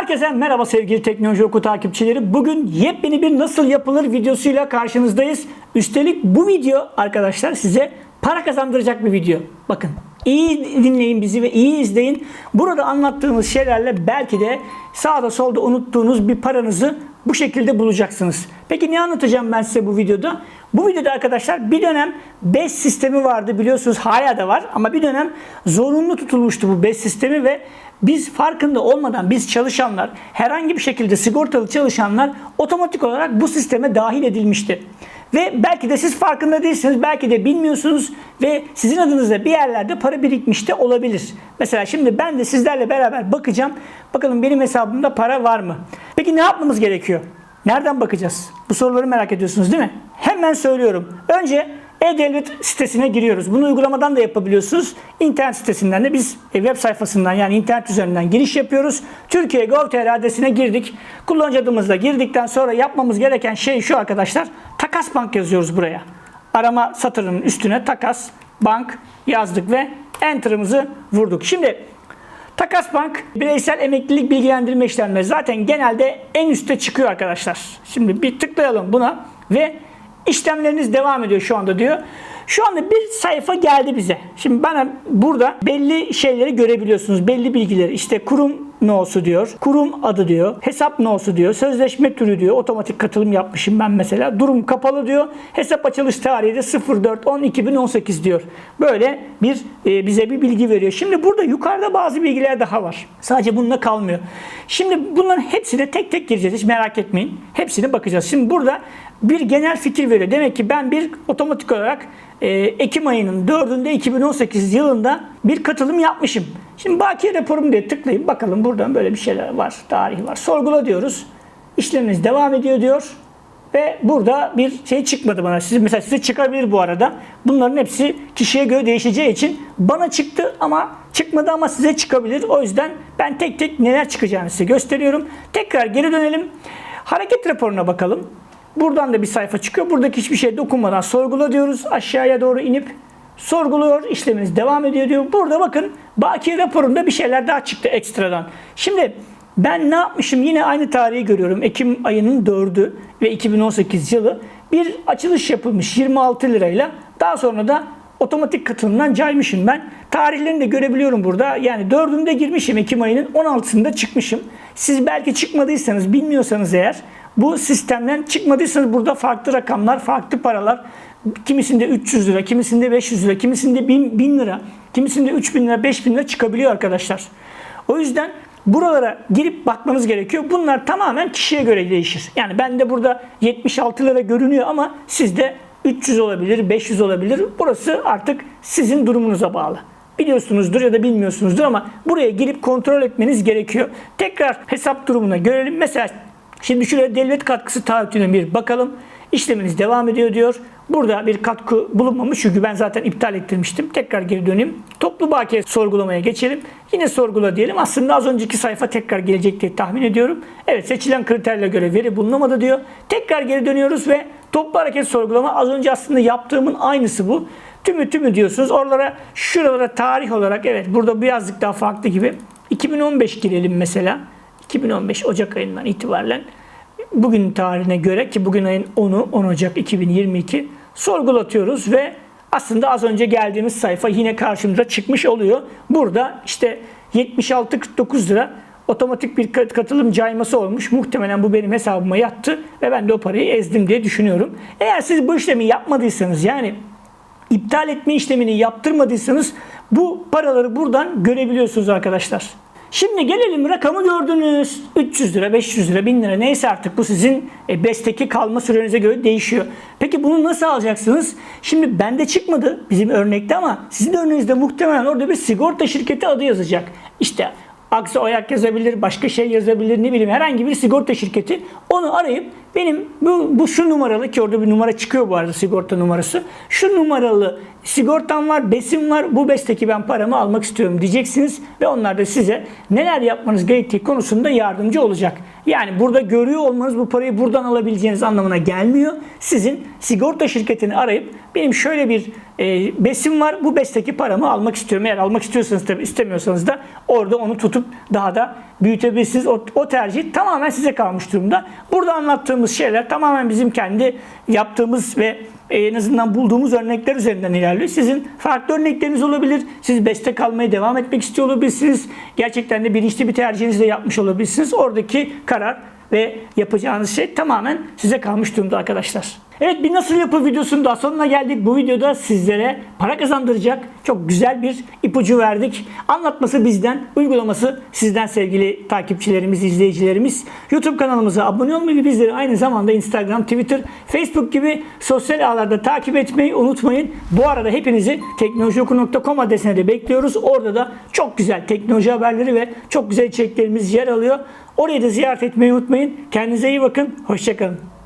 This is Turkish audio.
Herkese merhaba sevgili Teknoloji Oku takipçileri. Bugün yepyeni bir nasıl yapılır videosuyla karşınızdayız. Üstelik bu video arkadaşlar size para kazandıracak bir video. Bakın iyi dinleyin bizi ve iyi izleyin. Burada anlattığımız şeylerle belki de sağda solda unuttuğunuz bir paranızı bu şekilde bulacaksınız. Peki ne anlatacağım ben size bu videoda? Bu videoda arkadaşlar bir dönem BES sistemi vardı biliyorsunuz hala da var ama bir dönem zorunlu tutulmuştu bu BES sistemi ve biz farkında olmadan biz çalışanlar herhangi bir şekilde sigortalı çalışanlar otomatik olarak bu sisteme dahil edilmişti. Ve belki de siz farkında değilsiniz, belki de bilmiyorsunuz ve sizin adınıza bir yerlerde para birikmiş de olabilir. Mesela şimdi ben de sizlerle beraber bakacağım. Bakalım benim hesabımda para var mı? Peki ne yapmamız gerekiyor? Nereden bakacağız? Bu soruları merak ediyorsunuz değil mi? Hemen söylüyorum. Önce e-Devlet sitesine giriyoruz. Bunu uygulamadan da yapabiliyorsunuz. İnternet sitesinden de biz web sayfasından yani internet üzerinden giriş yapıyoruz. Türkiye Gov.tr adresine girdik. Kullanıcı adımızla girdikten sonra yapmamız gereken şey şu arkadaşlar. Takas Bank yazıyoruz buraya. Arama satırının üstüne Takas Bank yazdık ve Enter'ımızı vurduk. Şimdi Takas Bank bireysel emeklilik bilgilendirme işlemleri zaten genelde en üstte çıkıyor arkadaşlar. Şimdi bir tıklayalım buna ve işlemleriniz devam ediyor şu anda diyor. Şu anda bir sayfa geldi bize. Şimdi bana burada belli şeyleri görebiliyorsunuz. Belli bilgileri. İşte kurum no'su diyor. Kurum adı diyor. Hesap no'su diyor. Sözleşme türü diyor. Otomatik katılım yapmışım ben mesela. Durum kapalı diyor. Hesap açılış tarihi de 04.10.2018 diyor. Böyle bir e, bize bir bilgi veriyor. Şimdi burada yukarıda bazı bilgiler daha var. Sadece bununla kalmıyor. Şimdi bunların hepsine tek tek gireceğiz. Hiç merak etmeyin. Hepsine bakacağız. Şimdi burada bir genel fikir veriyor. Demek ki ben bir otomatik olarak e, Ekim ayının 4'ünde 2018 yılında bir katılım yapmışım. Şimdi bakiye raporum diye tıklayıp bakalım buradan böyle bir şeyler var. Tarih var. Sorgula diyoruz. İşleminiz devam ediyor diyor. Ve burada bir şey çıkmadı bana. Siz mesela size çıkabilir bu arada. Bunların hepsi kişiye göre değişeceği için bana çıktı ama çıkmadı ama size çıkabilir. O yüzden ben tek tek neler çıkacağını size gösteriyorum. Tekrar geri dönelim. Hareket raporuna bakalım. Buradan da bir sayfa çıkıyor. Buradaki hiçbir şey dokunmadan sorgula diyoruz. Aşağıya doğru inip sorguluyor. İşleminiz devam ediyor diyor. Burada bakın bakiye raporunda bir şeyler daha çıktı ekstradan. Şimdi ben ne yapmışım? Yine aynı tarihi görüyorum. Ekim ayının 4'ü ve 2018 yılı bir açılış yapılmış 26 lirayla. Daha sonra da otomatik katılımdan caymışım ben. Tarihlerini de görebiliyorum burada. Yani 4'ünde girmişim Ekim ayının 16'sında çıkmışım. Siz belki çıkmadıysanız bilmiyorsanız eğer bu sistemden çıkmadıysanız burada farklı rakamlar, farklı paralar kimisinde 300 lira, kimisinde 500 lira, kimisinde 1000, 1000 lira, kimisinde 3000 lira, 5000 lira çıkabiliyor arkadaşlar. O yüzden buralara girip bakmanız gerekiyor. Bunlar tamamen kişiye göre değişir. Yani bende burada 76 lira görünüyor ama sizde 300 olabilir, 500 olabilir. Burası artık sizin durumunuza bağlı. Biliyorsunuzdur ya da bilmiyorsunuzdur ama buraya girip kontrol etmeniz gerekiyor. Tekrar hesap durumuna görelim. Mesela Şimdi şuraya devlet katkısı taahhütüne bir bakalım. İşleminiz devam ediyor diyor. Burada bir katkı bulunmamış çünkü ben zaten iptal ettirmiştim. Tekrar geri döneyim. Toplu bakiye sorgulamaya geçelim. Yine sorgula diyelim. Aslında az önceki sayfa tekrar gelecek diye tahmin ediyorum. Evet seçilen kriterle göre veri bulunamadı diyor. Tekrar geri dönüyoruz ve toplu hareket sorgulama az önce aslında yaptığımın aynısı bu. Tümü tümü diyorsunuz. Oralara şuralara tarih olarak evet burada birazcık daha farklı gibi. 2015 girelim mesela. 2015 Ocak ayından itibaren bugün tarihine göre ki bugün ayın 10'u 10 Ocak 2022 sorgulatıyoruz ve aslında az önce geldiğimiz sayfa yine karşımıza çıkmış oluyor. Burada işte 76.49 lira otomatik bir katılım cayması olmuş. Muhtemelen bu benim hesabıma yattı ve ben de o parayı ezdim diye düşünüyorum. Eğer siz bu işlemi yapmadıysanız yani iptal etme işlemini yaptırmadıysanız bu paraları buradan görebiliyorsunuz arkadaşlar. Şimdi gelelim rakamı gördünüz. 300 lira, 500 lira, 1000 lira neyse artık bu sizin e, BES'teki kalma sürenize göre değişiyor. Peki bunu nasıl alacaksınız? Şimdi bende çıkmadı bizim örnekte ama sizin örneğinizde muhtemelen orada bir sigorta şirketi adı yazacak. İşte Aksa Oyak yazabilir, başka şey yazabilir, ne bileyim herhangi bir sigorta şirketi. Onu arayıp benim bu, bu şu numaralı ki orada bir numara çıkıyor bu arada sigorta numarası. Şu numaralı sigortam var, besim var, bu besteki ben paramı almak istiyorum diyeceksiniz ve onlar da size neler yapmanız gerektiği konusunda yardımcı olacak. Yani burada görüyor olmanız bu parayı buradan alabileceğiniz anlamına gelmiyor. Sizin sigorta şirketini arayıp benim şöyle bir e, besim var. Bu besteki paramı almak istiyorum. Eğer almak istiyorsanız tabii istemiyorsanız da orada onu tutup daha da büyütebilirsiniz. O, o tercih tamamen size kalmış durumda. Burada anlattığımız şeyler tamamen bizim kendi yaptığımız ve en azından bulduğumuz örnekler üzerinden ilerliyor. Sizin farklı örnekleriniz olabilir. Siz beste kalmaya devam etmek istiyor olabilirsiniz. Gerçekten de bilinçli bir tercihinizi de yapmış olabilirsiniz. Oradaki karar ve yapacağınız şey tamamen size kalmış durumda arkadaşlar. Evet bir nasıl yapı videosunun daha sonuna geldik. Bu videoda sizlere para kazandıracak çok güzel bir ipucu verdik. Anlatması bizden, uygulaması sizden sevgili takipçilerimiz, izleyicilerimiz. YouTube kanalımıza abone olmayı ve bizleri aynı zamanda Instagram, Twitter, Facebook gibi sosyal ağlarda takip etmeyi unutmayın. Bu arada hepinizi teknolojioku.com adresine de bekliyoruz. Orada da çok güzel teknoloji haberleri ve çok güzel içeriklerimiz yer alıyor. Orayı da ziyaret etmeyi unutmayın. Kendinize iyi bakın. Hoşçakalın.